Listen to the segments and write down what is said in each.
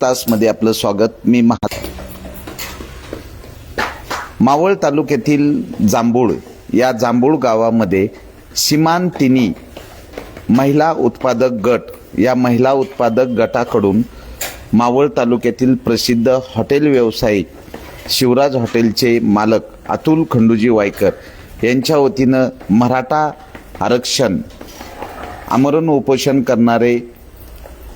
तासमध्ये आपलं स्वागत. मी महा मावळ तालुक्यातील जांभूळ या जांभूळ गावामध्ये सीमांतिनी महिला उत्पादक गट या महिला उत्पादक गटाकडून मावळ तालुक्यातील प्रसिद्ध हॉटेल व्यावसायिक शिवराज हॉटेलचे मालक अतुल खंडूजी वायकर यांच्या वतीनं मराठा आरक्षण आमरण उपोषण करणारे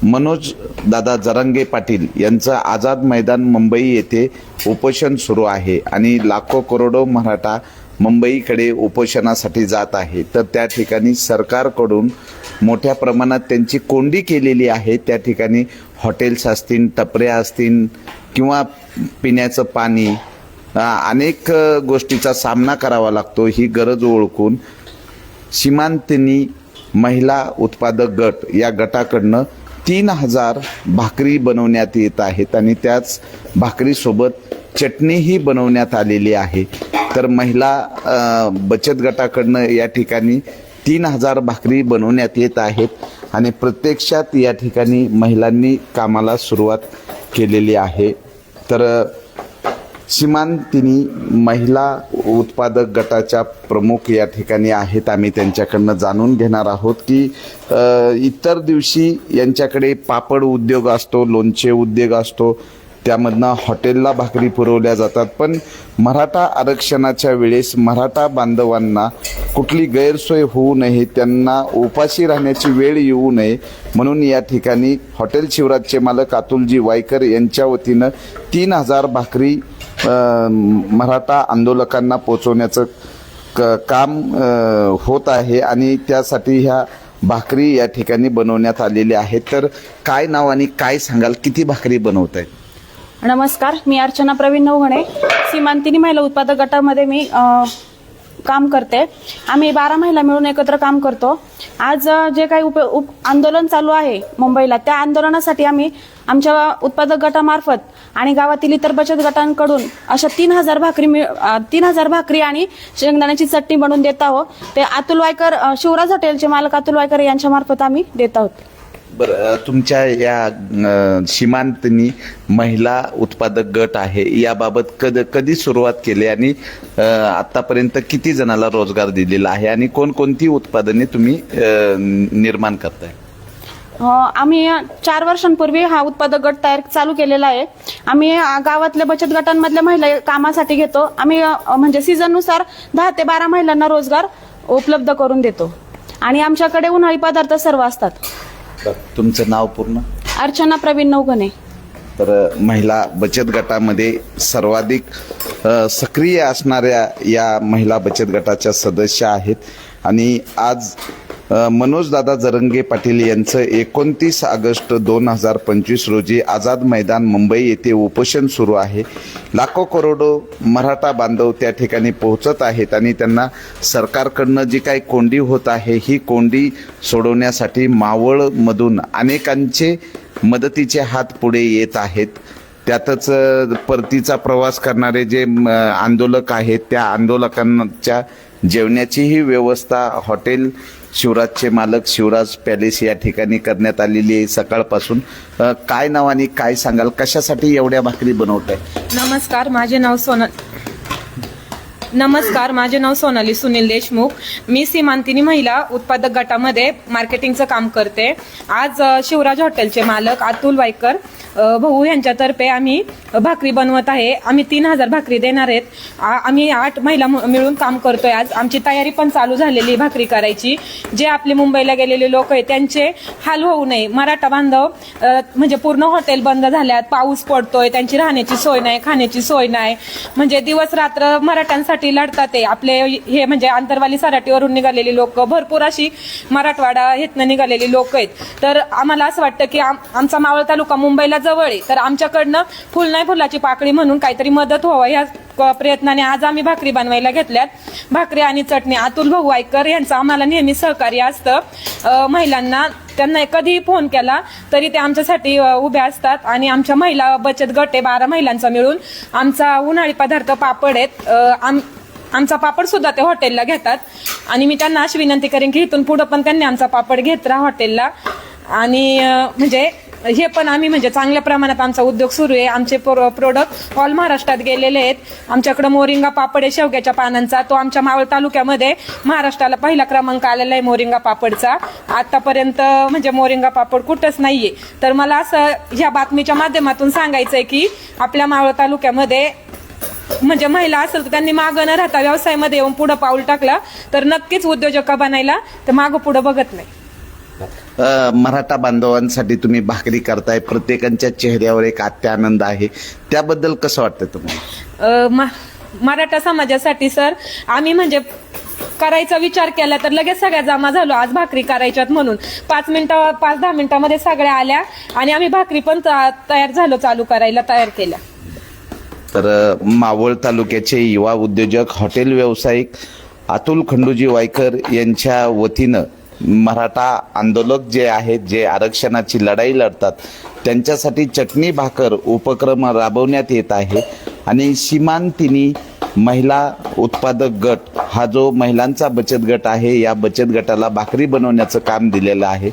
मनोज दादा जरांगे पाटील यांचं आझाद मैदान मुंबई येथे उपोषण सुरू आहे आणि लाखो करोडो मराठा मुंबईकडे उपोषणासाठी जात आहे. तर त्या ठिकाणी सरकारकडून मोठ्या प्रमाणात त्यांची कोंडी केलेली आहे. त्या ठिकाणी हॉटेल्स असतील टपऱ्या असतील किंवा पिण्याचं पाणी अनेक गोष्टीचा सामना करावा लागतो. ही गरज ओळखून सीमांतिनी महिला उत्पादक गट या गटाकडनं तीन हजार भाकरी बनवण्यात येत आहेत आणि त्याच भाकरीसोबत चटणीही बनवण्यात आलेली आहे. तर महिला बचत गटाकडनं या ठिकाणी तीन हजार भाकरी बनवण्यात येत आहेत आणि प्रत्यक्षात या ठिकाणी महिलांनी कामाला सुरुवात केलेली आहे. तर सीमांतिनी महिला उत्पादक गटाच्या प्रमुख या ठिकाणी आहेत. आम्ही त्यांच्याकडनं जाणून घेणार आहोत की इतर दिवशी यांच्याकडे पापड उद्योग असतो लोणचे उद्योग असतो त्यामधनं हॉटेलला भाकरी पुरवल्या जातात. पण मराठा आरक्षणाच्या वेळेस मराठा बांधवांना कुठली गैरसोय होऊ नये त्यांना उपाशी राहण्याची वेळ येऊ नये म्हणून या ठिकाणी हॉटेल शिवराजचे मालक अतुलजी वायकर यांच्या वतीनं तीन हजार भाकरी मराठा आंदोलकांना पोचवण्याचं क काम होत आहे आणि त्यासाठी ह्या भाकरी या ठिकाणी बनवण्यात आलेल्या आहेत. तर काय नाव आणि काय सांगाल? किती भाकरी बनवत आहेत नमस्कार मी अर्चना प्रवीण नवघणे सीमांतिनी महिला उत्पादक गटामध्ये मी आ, काम करते. आम्ही बारा महिला मिळून एकत्र काम करतो. आज जे काही उप उप आंदोलन चालू आहे मुंबईला त्या आंदोलनासाठी आम्ही आमच्या उत्पादक गटामार्फत आणि गावातील इतर बचत गटांकडून अशा तीन हजार भाकरी तीन हजार भाकरी आणि शेंगदाण्याची चटणी बनवून देत आहोत. ते अतुल वायकर शिवराज हॉटेलचे मालक अतुल वायकर यांच्या मार्फत आम्ही देत आहोत. बरं तुमच्या या सीमांतनी महिला उत्पादक गट आहे याबाबत कद कधी सुरुवात केली आणि आतापर्यंत किती जणाला रोजगार दिलेला आहे आणि कोणकोणती उत्पादने तुम्ही निर्माण करताय? आम्ही चार वर्षांपूर्वी हा उत्पादक गट तयार चालू केलेला आहे. आम्ही गावातल्या बचत गटांमधल्या महिला कामासाठी घेतो. आम्ही म्हणजे सीझननुसार दहा ते बारा महिलांना रोजगार उपलब्ध करून देतो. आणि आमच्याकडे उन्हाळी पदार्थ सर्व असतात. तुमचं नाव पूर्ण? अर्चना प्रवीण नवघणे तर महिला बचत गटामध्ये सर्वाधिक सक्रिय असणाऱ्या या महिला बचत गटाच्या सदस्य आहेत. आणि आज मनोजदादा जरंगे पाटील यांचं एकोणतीस ऑगस्ट दोन हजार पंचवीस रोजी आझाद मैदान मुंबई येथे उपोषण सुरू आहे. लाखो करोडो मराठा बांधव त्या ठिकाणी पोहोचत आहेत आणि त्यांना सरकारकडनं जी काही कोंडी होत आहे ही कोंडी सोडवण्यासाठी मावळमधून अनेकांचे मदतीचे हात पुढे येत आहेत. त्यातच परतीचा प्रवास करणारे जे आंदोलक आहेत त्या आंदोलकांच्या जेवण्याचीही व्यवस्था हॉटेल शिवराजचे मालक शिवराज पॅलेस या ठिकाणी करण्यात आलेली आहे सकाळपासून. काय नाव आणि काय सांगाल? कशासाठी एवढ्या भाकरी बनवत आहे नमस्कार माझे नाव सोनल नमस्कार माझे नाव सोनाली सुनील देशमुख. मी सीमांतिनी महिला उत्पादक गटामध्ये मार्केटिंगचं काम करते. आज शिवराज हॉटेलचे मालक अतुल वायकर भाऊ यांच्यातर्फे आम्ही भाकरी बनवत आहे. आम्ही तीन हजार भाकरी देणार आहेत. आ- आम्ही आठ महिला म- मिळून काम करतोय आज. आमची तयारी पण चालू झालेली आहे भाकरी करायची. जे आपले मुंबईला गेलेले लोक आहेत त्यांचे हाल होऊ नये. मराठा बांधव म्हणजे पूर्ण हॉटेल बंद झाल्यात पाऊस पडतोय त्यांची राहण्याची सोय नाही खाण्याची सोय नाही. म्हणजे दिवस रात्र मराठ्यांसाठी लढतात ते. आपले हे म्हणजे आंतरवाली सराटीवरून निघालेली लोक भरपूर अशी मराठवाडा हेतनं निघालेली लोक आहेत. तर आम्हाला असं वाटतं की आम- आमचा मावळ तालुका मुंबईला जवळ आहे. तर आमच्याकडनं फुल नाही फुलाची पाकळी म्हणून काहीतरी मदत व्हावं ह्या प्रयत्नाने आज आम्ही भाकरी बनवायला घेतल्यात. भाकरी आणि चटणी अतुल भाऊ वायकर यांचं आम्हाला नेहमी सहकार्य असतं. महिलांना त्यांना कधीही फोन केला तरी ते आमच्यासाठी उभ्या उभे असतात आणि आमच्या महिला बचत गट आहे बारा महिलांचा मिळून आमचा उन्हाळी पदार्थ पापड आहेत. आम आमचा पापड सुद्धा ते हॉटेलला घेतात. आणि मी त्यांना अशी विनंती करेन की इथून पुढं पण त्यांनी आमचा पापड घेत राहा हॉटेलला. आणि म्हणजे हे पण आम्ही म्हणजे चांगल्या प्रमाणात आमचा उद्योग सुरू आहे. आमचे प्रोडक्ट ऑल महाराष्ट्रात गेलेले आहेत. आमच्याकडे मोरिंगा पापड आहे शेवग्याच्या पानांचा. तो आमच्या मावळ तालुक्यामध्ये महाराष्ट्राला पहिला क्रमांक आलेला आहे मोरिंगा पापडचा. आतापर्यंत म्हणजे मोरिंगा पापड कुठंच नाहीये. तर मला असं ह्या बातमीच्या माध्यमातून सांगायचं आहे की आपल्या मावळ तालुक्यामध्ये म्हणजे महिला असेल तर त्यांनी मागं न राहता व्यवसायामध्ये येऊन पुढं पाऊल टाकला. तर नक्कीच उद्योजक बनायला तर मागं पुढं बघत नाही. मराठा बांधवांसाठी तुम्ही भाकरी करताय प्रत्येकाच्या चेहऱ्यावर एक आत्या आनंद आहे. त्याबद्दल कसं वाटतं तुम्हाला? मराठा समाजासाठी सर आम्ही म्हणजे करायचा विचार केला तर लगेच सगळ्या जमा झालो. आज भाकरी करायच्यात म्हणून. पाच मिनिटं पाच दहा मिनिटामध्ये सगळ्या आल्या आणि आम्ही भाकरी पण तयार झालो चालू करायला तयार केल्या. तर मावळ तालुक्याचे युवा उद्योजक हॉटेल व्यावसायिक अतुल खंडूजी वायकर यांच्या वतीनं मराठा आंदोलक जे आहेत जे आरक्षणाची लढाई लढतात त्यांच्यासाठी चटणी भाकर उपक्रम राबवण्यात येत आहे. आणि सीमांतिनी महिला उत्पादक गट हा जो महिलांचा बचत गट आहे या बचत गटाला भाकरी बनवण्याचं काम दिलेलं आहे.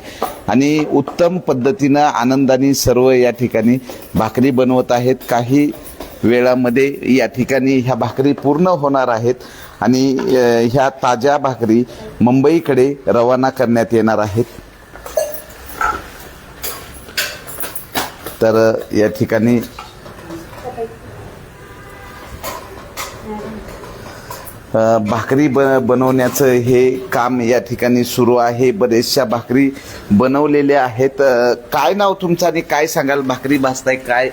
आणि उत्तम पद्धतीनं आनंदाने सर्व या ठिकाणी भाकरी बनवत आहेत. काही वेळामध्ये या ठिकाणी ह्या भाकरी पूर्ण होणार आहेत आणि ह्या ताज्या भाकरी मुंबईकडे रवाना करण्यात येणार आहेत. तर या ठिकाणी भाकरी ब बनवण्याचं हे काम या ठिकाणी सुरू आहे. बरेचशा भाकरी बनवलेल्या आहेत. काय नाव तुमचं आणि काय सांगाल? भाकरी भाजताय काय?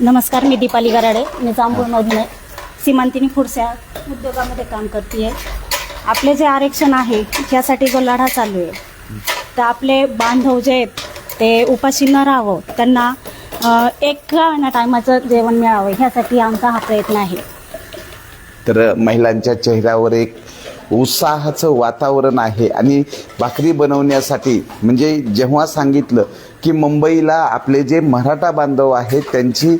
नमस्कार मी दीपाली गराडे. मी जांभूळमधून आहे. सीमांतिनी फूड्स उद्योगामध्ये काम करते आहे आपले जे आरक्षण आहे यासाठी जो लढा चालू आहे तर आपले बांधव जे आहेत ते उपाशी न राहावं. त्यांना एका एक ना टायमाचं जेवण मिळावं ह्यासाठी आमचा हा प्रयत्न आहे. तर महिलांच्या चेहऱ्यावर एक उत्साहाचं वातावरण आहे आणि भाकरी बनवण्यासाठी म्हणजे जेव्हा सांगितलं की मुंबईला आपले जे मराठा बांधव आहेत त्यांची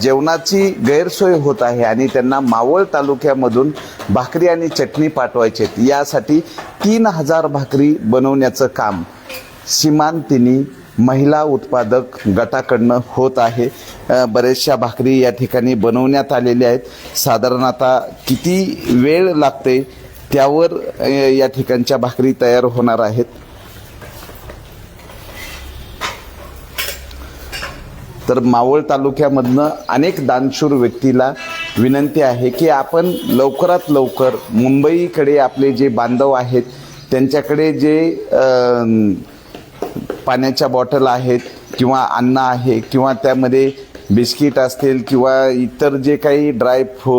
जेवणाची गैरसोय होत आहे आणि त्यांना मावळ तालुक्यामधून भाकरी आणि चटणी पाठवायचे यासाठी तीन हजार भाकरी बनवण्याचं काम सीमांतिनी महिला उत्पादक गटाकडनं होत आहे. बऱ्याचशा भाकरी या ठिकाणी बनवण्यात आलेल्या आहेत. साधारण आता किती वेळ लागते त्यावर या ठिकाणच्या भाकरी तयार होणार आहेत? तर मावळ तालुक्यामधनं अनेक दानशूर व्यक्तीला विनंती आहे की आपण लवकरात लवकर मुंबईकडे आपले जे बांधव आहेत त्यांच्याकडे जे पाण्याच्या बॉटल आहेत किंवा अन्न आहे किंवा त्यामध्ये बिस्किट असतील किंवा इतर जे काही ड्राय फू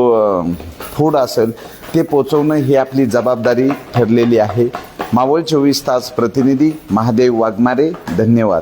फूड असेल ते पोचवणं ही आपली जबाबदारी ठरलेली आहे. मावळ चोवीस तास प्रतिनिधी महादेव वाघमारे धन्यवाद.